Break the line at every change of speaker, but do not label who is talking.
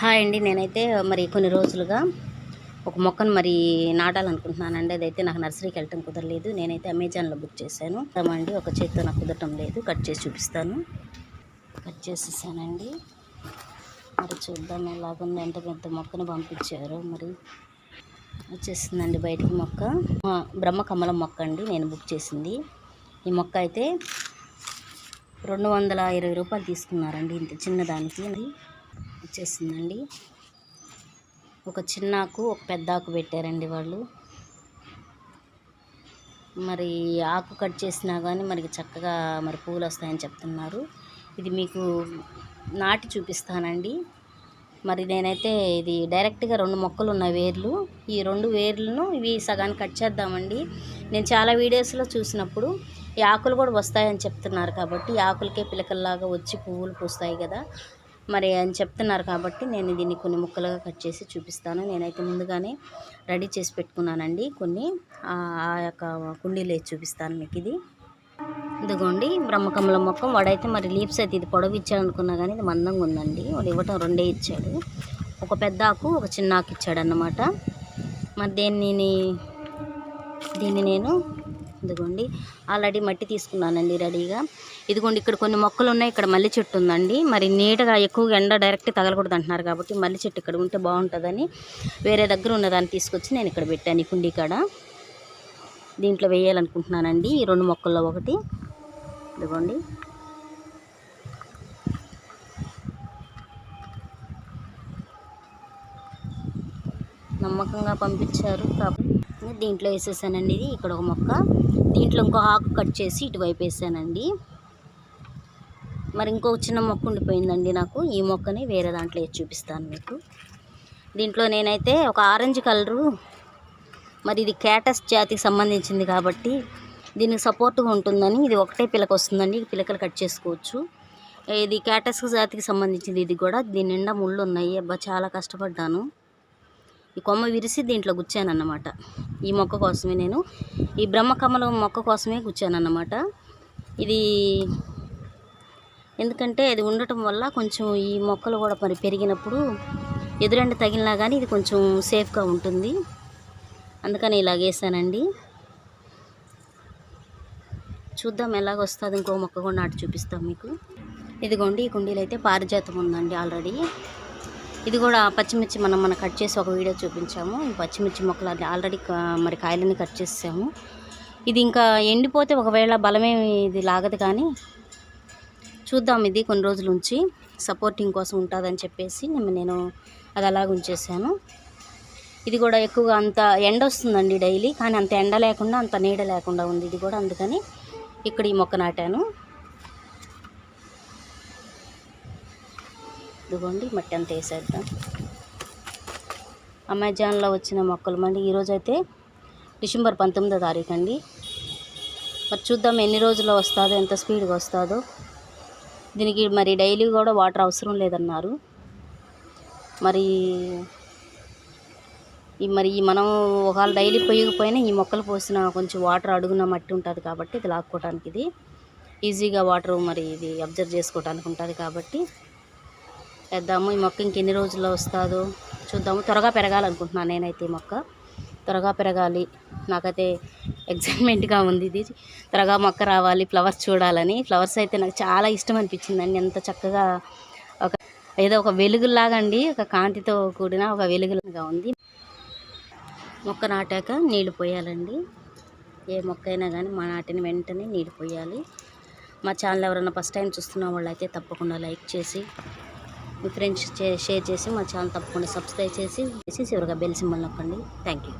Hi అండి. నేనైతే మరి కొన్ని రోజులుగా ఒక మొక్కను మరి నాటాలనుకుంటున్నానండి. అదైతే నాకు నర్సరీకి వెళ్ళటం కుదరలేదు. నేనైతే అమెజాన్లో బుక్ చేశాను. అండి ఒక చేత్తో నాకు కుదరటం లేదు. కట్ చేసి చూపిస్తాను. కట్ చేసేసానండి. మరి చూద్దాం ఎలాగుంది ఎంత పెద్ద మొక్కను పంపించారు. మరి వచ్చేసిందండి బయటికి మొక్క. బ్రహ్మ కమలం మొక్క అండి. నేను బుక్ చేసింది. ఈ మొక్క అయితే రెండు వందల ఇరవై రూపాయలు తీసుకున్నారండి. ఇంత చిన్నదానికి. అది వచ్చేసిందండి. ఒక చిన్న ఆకు ఒక పెద్ద ఆకు పెట్టారండి వాళ్ళు. మరి ఆకు కట్ చేసినా కానీ మనకి చక్కగా మరి పూలు వస్తాయని చెప్తున్నారు. ఇది మీకు నాటి చూపిస్తానండి. మరి నేనైతే ఇది డైరెక్ట్గా రెండు మొక్కలు ఉన్న వేర్లు. ఈ రెండు వేర్లను ఇవి సగానికి కట్ చేద్దామండి. నేను చాలా వీడియోస్లో చూసినప్పుడు ఈ ఆకులు కూడా వస్తాయని చెప్తున్నారు కాబట్టి ఈ ఆకులకే పిలకల్లాగా వచ్చి పువ్వులు పూస్తాయి కదా. మరి అని చెప్తున్నారు కాబట్టి నేను దీన్ని కొన్ని ముక్కలుగా కట్ చేసి చూపిస్తాను. నేనైతే ముందుగానే రెడీ చేసి పెట్టుకున్నానండి కొన్ని. ఆ యొక్క కుండీలో చూపిస్తాను మీకు ఇది. ఇదిగోండి బ్రహ్మకమల మొక్కం. వాడైతే మరి లీవ్స్ అయితే ఇది పొడవు ఇచ్చాడు అనుకున్నా కానీ ఇది మందంగా ఉందండి. వాడు ఇవ్వటం రెండే ఇచ్చాడు. ఒక పెద్ద ఆకు ఒక చిన్న ఆకు ఇచ్చాడు అన్నమాట మరి దీన్ని దీన్ని నేను ఇదిగోండి ఆల్రెడీ మట్టి తీసుకున్నానండి రెడీగా. ఇదిగోండి ఇక్కడ కొన్ని మొక్కలు ఉన్నాయి ఇక్కడ మల్లి చెట్టు ఉందండి. మరి నీట్గా ఎక్కువగా ఎండ డైరెక్ట్ తగలకూడదు అంటున్నారు కాబట్టి మల్లి చెట్టు ఇక్కడ ఉంటే బాగుంటుందని వేరే దగ్గర ఉన్నదాన్ని తీసుకొచ్చి నేను ఇక్కడ పెట్టాను ఈ కుండీ కాడ. దీంట్లో వేయాలనుకుంటున్నానండి ఈ రెండు మొక్కల్లో ఒకటి. ఇదిగోండి. నమ్మకంగా పంపించారు కాబట్టి దీంట్లో వేసేసానండి ఇది. ఇక్కడ ఒక మొక్క. దీంట్లో ఇంకో ఆకు కట్ చేసి ఇటువైపు వేసానండి. మరి ఇంకో చిన్న మొక్క ఉండిపోయిందండి నాకు. ఈ మొక్కని వేరే దాంట్లో వేసి చూపిస్తాను మీకు. దీంట్లో నేనైతే ఒక ఆరెంజ్ కలరు మరి ఇది క్యాటస్ జాతికి సంబంధించింది కాబట్టి దీనికి సపోర్ట్గా ఉంటుందని ఇది ఒకటే పిలక వస్తుందండి. పిలకలు కట్ చేసుకోవచ్చు. ఇది క్యాటస్ జాతికి సంబంధించింది ఇది కూడా. దీని నిండా ముళ్ళు ఉన్నాయి. అబ్బా చాలా కష్టపడ్డాను. ఈ కొమ్మ విరిసి దీంట్లో గుచ్చాను అన్నమాట ఈ మొక్క కోసమే నేను. ఈ బ్రహ్మకమలం మొక్క కోసమే గుచ్చాను అన్నమాట ఇది ఎందుకంటే అది ఉండటం వల్ల కొంచెం ఈ మొక్కలు కూడా మరి పెరిగినప్పుడు ఎదురెండ తగిలినా కానీ ఇది కొంచెం సేఫ్గా ఉంటుంది. అందుకని ఇలా వేసానండి. చూద్దాం ఎలాగ వస్తుంది ఇంకో మొక్క కూడా నాటి చూపిస్తాం మీకు. ఇదిగోండి ఈ కుండీలు అయితే పారిజాతం ఉందండి ఆల్రెడీ. ఇది కూడా పచ్చిమిర్చి మనం మనం కట్ చేసి ఒక వీడియో చూపించాము. ఈ పచ్చిమిర్చి మొక్కలు అది ఆల్రెడీ మరి కాయలని కట్ చేసాము ఇది ఇంకా ఎండిపోతే ఒకవేళ బలమేమి ఇది లాగదు కానీ చూద్దాం ఇది కొన్ని రోజుల నుంచి సపోర్టింగ్ కోసం ఉంటుందని చెప్పేసి నేను నేను అది అలాగ ఉంచేసాను. ఇది కూడా ఎక్కువగా అంత ఎండ వస్తుందండి డైలీ కానీ అంత ఎండ లేకుండా అంత నీడ లేకుండా ఉంది. ఇది కూడా అందుకని ఇక్కడ ఈ మొక్క నాటాను. ఇదిగోండి మట్టి అంతా వేసేద్దాం. అమెజాన్లో వచ్చిన మొక్కలు మళ్ళీ ఈరోజు అయితే డిసెంబర్ పంతొమ్మిదో తారీఖు అండి. మరి చూద్దాం ఎన్ని రోజుల్లో వస్తుందో ఎంత స్పీడ్గా వస్తుందో. దీనికి మరి డైలీ కూడా వాటర్ అవసరం లేదన్నారు. మరి ఈ మరి మనం ఒకవేళ డైలీ పొయ్యకపోయినా ఈ మొక్కలు పోసిన కొంచెం వాటర్ అడుగున మట్టి ఉంటుంది కాబట్టి ఇది లాక్కోవడానికి ఇది ఈజీగా వాటర్ మరి ఇది అబ్జర్వ్ చేసుకోవడానికి ఉంటుంది కాబట్టి వేద్దాము ఈ మొక్క ఇంకెన్ని రోజుల్లో వస్తుందో చూద్దాము. త్వరగా పెరగాలనుకుంటున్నాను నేనైతే ఈ మొక్క. త్వరగా పెరగాలి. నాకైతే ఎగ్జైట్మెంట్గా ఉంది ఇది. త్వరగా మొక్క రావాలి ఫ్లవర్స్ చూడాలని. ఫ్లవర్స్ అయితే నాకు చాలా ఇష్టం అనిపించిందండి ఎంత చక్కగా ఒక ఏదో ఒక వెలుగులాగా అండి ఒక కాంతితో కూడిన ఒక వెలుగులాగా ఉంది. మొక్క నాటాక నీళ్ళు పోయాలండి. ఏ మొక్క అయినా కానీ మా నాటిన వెంటనే నీళ్ళు పోయాలి. మా ఛానల్ ఎవరైనా ఫస్ట్ టైం చూస్తున్న వాళ్ళు అయితే తప్పకుండా లైక్ చేసి మీ ఫ్రెండ్స్ షేర్ చేసి మా ఛానల్ తప్పకుండా సబ్స్క్రైబ్ చేసి చేసి చివరిగా బెల్ సింబల్ నొక్కండి. Thank you